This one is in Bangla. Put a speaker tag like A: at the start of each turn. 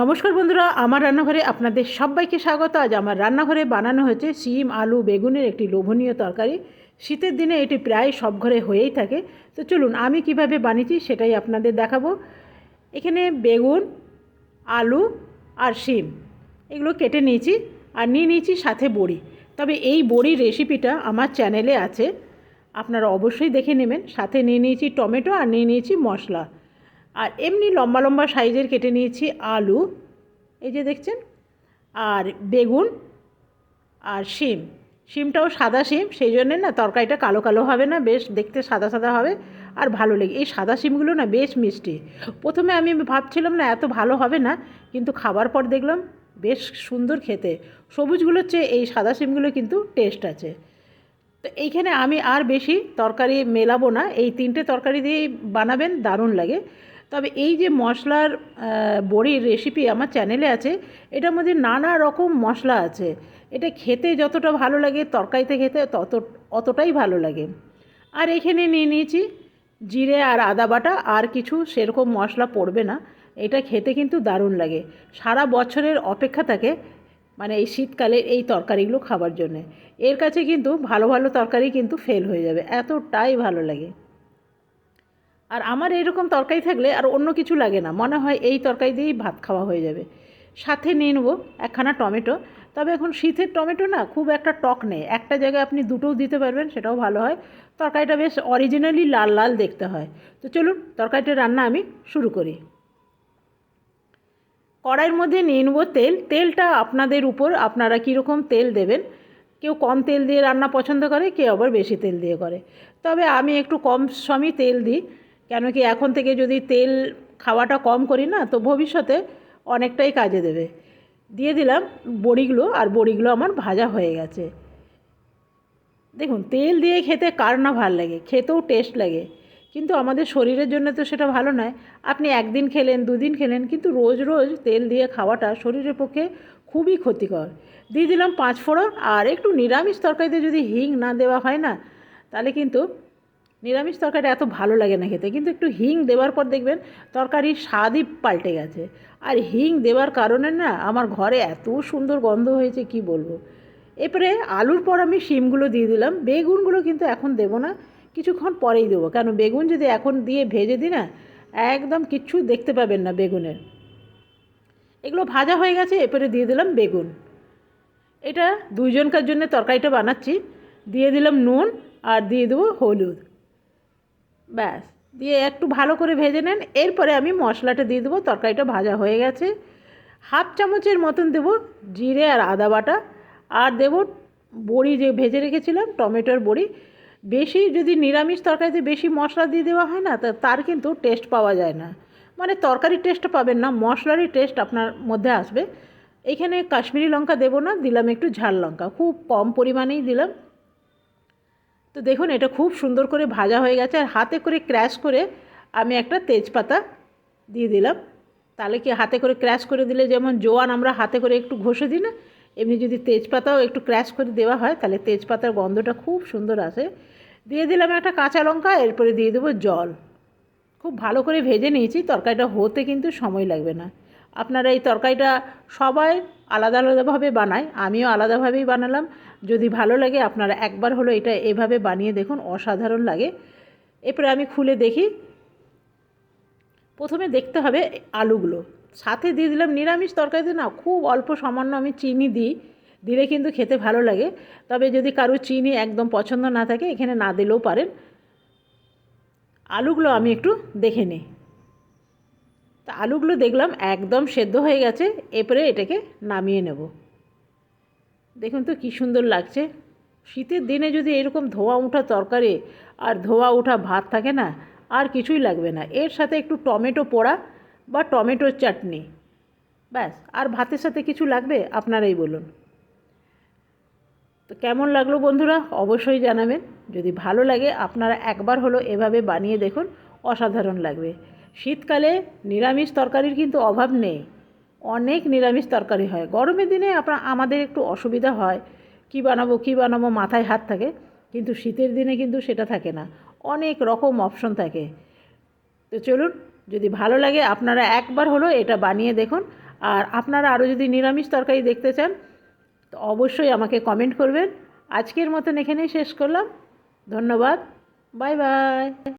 A: নমস্কার বন্ধুরা, আমার রান্নাঘরে আপনাদের সবাইকে স্বাগত। আজ আমার রান্নাঘরে বানানো হয়েছে শিম, আলু, বেগুনের একটি লোভনীয় তরকারি। শীতের দিনে এটি প্রায় সব ঘরে হয়েই থাকে। তো চলুন, আমি কীভাবে বানিয়েছি সেটাই আপনাদের দেখাবো। এখানে বেগুন, আলু আর শিম, এগুলো কেটে নিয়েছি আর নিয়ে নিয়েছি সাথে বড়ি। তবে এই বড়ির রেসিপিটা আমার চ্যানেলে আছে, আপনারা অবশ্যই দেখে নেবেন। সাথে নিয়ে নিয়েছি টমেটো আর নিয়ে নিয়েছি মশলা। আর এমনি লম্বা লম্বা সাইজের কেটে নিয়েছি আলু, এই যে দেখছেন, আর বেগুন আর শিম। শিমটাও সাদা শিম, সেই জন্যে না তরকারিটা কালো কালো হবে না, বেশ দেখতে সাদা সাদা হবে আর ভালো লাগে, এই সাদা শিমগুলো না বেশ মিষ্টি। প্রথমে আমি ভাবছিলাম না এত ভালো হবে না, কিন্তু খাবার পর দেখলাম বেশ সুন্দর খেতে। সবুজগুলোর চেয়ে এই সাদা শিমগুলো কিন্তু টেস্ট আছে। তো এইখানে আমি আর বেশি তরকারি মেলাবো না, এই তিনটে তরকারি দিয়েই বানাবেন, দারুণ লাগে। তবে এই যে মশলার বড়ির রেসিপি আমার চ্যানেলে আছে, এটার মধ্যে নানা রকম মশলা আছে। এটা খেতে যতটা ভালো লাগে, তরকারিতে খেতে তত, অতটাই ভালো লাগে। আর এখানে নিয়ে নিয়েছি জিরে আর আদা বাটা, আর কিছু সেরকম মশলা পড়বে না। এটা খেতে কিন্তু দারুণ লাগে। সারা বছরের অপেক্ষা থাকে মানে এই শীতকালে এই তরকারিগুলো খাবার জন্যে। এর কাছে কিন্তু ভালো ভালো তরকারি কিন্তু ফেল হয়ে যাবে। এতটাই ভালো লাগে। আর আমার এরকম তরকারি থাকলে আর অন্য কিছু লাগে না। মনে হয় এই তরকারি দিয়েই ভাত খাওয়া হয়ে যাবে। সাথে নিয়ে নেব একখানা টমেটো। তবে এখন শীতের টমেটো না খুব একটা টক নেই। একটা জায়গায় আপনি দুটোও দিতে পারবেন, সেটাও ভালো হয়। তরকারিটা বেশ অরিজিনালি লাল লাল দেখতে হয়। তো চলুন, তরকারিটা রান্না আমি শুরু করি। কড়াইয়ের মধ্যে নিয়ে নেব তেল। তেলটা আপনাদের উপর, আপনারা কীরকম তেল দেবেন? কেউ কম তেল দিয়ে রান্না পছন্দ করে, কেউ আবার বেশি তেল দিয়ে করে। তবে আমি একটু কম সমই তেল দিই। কেন কি এখন থেকে যদি তেল খাওয়াটা কম করি না, তো ভবিষ্যতে অনেকটাই কাজে দেবে। দিয়ে দিলাম বড়িগুলো, আর বড়িগুলো আমার ভাজা হয়ে গেছে। দেখুন, তেল দিয়ে খেতে কার না ভালো লাগে, খেতেও টেস্ট লাগে। কিন্তু আমাদের শরীরের জন্য তো সেটা ভালো নয়। আপনি একদিন খেলেন, দুদিন খেলেন, কিন্তু রোজ রোজ তেল দিয়ে খাওয়াটা শরীরের পক্ষে খুবই ক্ষতিকর। দিয়ে দিলাম পাঁচ ফোড়ন আর একটু নিরামিষ তরকারিতে যদি হিং না দেওয়া হয় না, তাহলে কিন্তু নিরামিষ তরকারিটা এত ভালো লাগে না খেতে, কিন্তু একটু হিং দেওয়ার পর দেখবেন তরকারির স্বাদই পাল্টে গেছে। আর হিং দেওয়ার কারণে না আমার ঘরে এত সুন্দর গন্ধ হয়েছে, কি বলব? এরপরে আলুর পর আমি শিমগুলো দিয়ে দিলাম। বেগুনগুলো কিন্তু এখন দেবো না, কিছুক্ষণ পরেই দেবো। কেন? বেগুন যদি এখন দিয়ে ভেজে দিই না, একদম কিচ্ছু দেখতে পাবেন না বেগুনের। এগুলো ভাজা হয়ে গেছে, এরপরে দিয়ে দিলাম বেগুন। এটা দুইজনকার জন্য তরকারিটা বানাচ্ছি। দিয়ে দিলাম নুন আর দিয়ে দেবো হলুদ। ব্যাস, দিয়ে একটু ভালো করে ভেজে নেন। এরপরে আমি মশলাটা দিয়ে দেবো, তরকারিটা ভাজা হয়ে গেছে। হাফ চামচের মতন দেবো জিরে আর আদা বাটা, আর দেবো বড়ি যে ভেজে রেখেছিলাম, টমেটোর বড়ি। বেশি যদি নিরামিষ তরকারিতে বেশি মশলা দিয়ে দেওয়া হয় না, তা তার কিন্তু টেস্ট পাওয়া যায় না। মানে তরকারির টেস্টটা পাবেন না, মশলারই টেস্ট আপনার মধ্যে আসবে। এখানে কাশ্মীরি লঙ্কা দেবো না, দিলাম একটু ঝাল লঙ্কা। খুব কম পরিমাণেই দিলাম। তো দেখুন, এটা খুব সুন্দর করে ভাজা হয়ে গেছে আর হাতে করে ক্র্যাশ করে আমি একটা তেজপাতা দিয়ে দিলাম। তাহলে কি হাতে করে ক্র্যাশ করে দিলে যেমন জোয়ান আমরা হাতে করে একটু ঘষে দিই না, এমনি যদি তেজপাতাও একটু ক্র্যাশ করে দেওয়া হয়, তাহলে তেজপাতার গন্ধটা খুব সুন্দর আসে। দিয়ে দিলাম একটা কাঁচা লঙ্কা, এরপরে দিয়ে দেবো জল। খুব ভালো করে ভেজে নিয়েছি, তরকারিটা হতে কিন্তু সময় লাগবে না। আপনারা এই তরকারিটা সবাই আলাদা আলাদাভাবে বানায়, আমিও আলাদাভাবেই বানালাম। যদি ভালো লাগে আপনারা একবার হলো এটা এভাবে বানিয়ে দেখুন, অসাধারণ লাগে। এরপরে আমি খুলে দেখি। প্রথমে দেখতে হবে আলুগুলো। সাথে দিয়ে দিলাম নিরামিষ তরকারিতে না খুব অল্প সামান্য আমি চিনি দিই, দিলে কিন্তু খেতে ভালো লাগে। তবে যদি কারও চিনি একদম পছন্দ না থাকে, এখানে না দিলেও পারেন। আলুগুলো আমি একটু দেখে নিই। তা আলুগুলো দেখলাম একদম সেদ্ধ হয়ে গেছে, এরপরে এটাকে নামিয়ে নেব। দেখুন তো কী সুন্দর লাগছে। শীতের দিনে যদি এরকম ধোয়া উঠা তরকারি আর ধোয়া উঠা ভাত থাকে না, আর কিছুই লাগবে না। এর সাথে একটু টমেটো পোড়া বা টমেটোর চাটনি। ব্যাস, আর ভাতের সাথে কিছু লাগবে? আপনারাই বলুন। তো কেমন লাগল বন্ধুরা? অবশ্যই জানাবেন। যদি ভালো লাগে, আপনারা একবার হলো এভাবে বানিয়ে দেখুন, অসাধারণ লাগবে। শীতকালে নিরামিষ তরকারির কিন্তু অভাব নেই। অনেক নিরামিষ তরকারি হয়। গরমের দিনে আপনার আমাদের একটু অসুবিধা হয়, কি বানাবো কি বানাবো, মাথায় হাত থাকে, কিন্তু শীতের দিনে কিন্তু সেটা থাকে না। অনেক রকম অপশন থাকে। তো চলুন, যদি ভালো লাগে আপনারা একবার হলো এটা বানিয়ে দেখুন। আর আপনারা আরও যদি নিরামিষ তরকারি দেখতে চান, তো অবশ্যই আমাকে কমেন্ট করবেন। আজকের মতন এখানেই শেষ করলাম। ধন্যবাদ। Bye bye.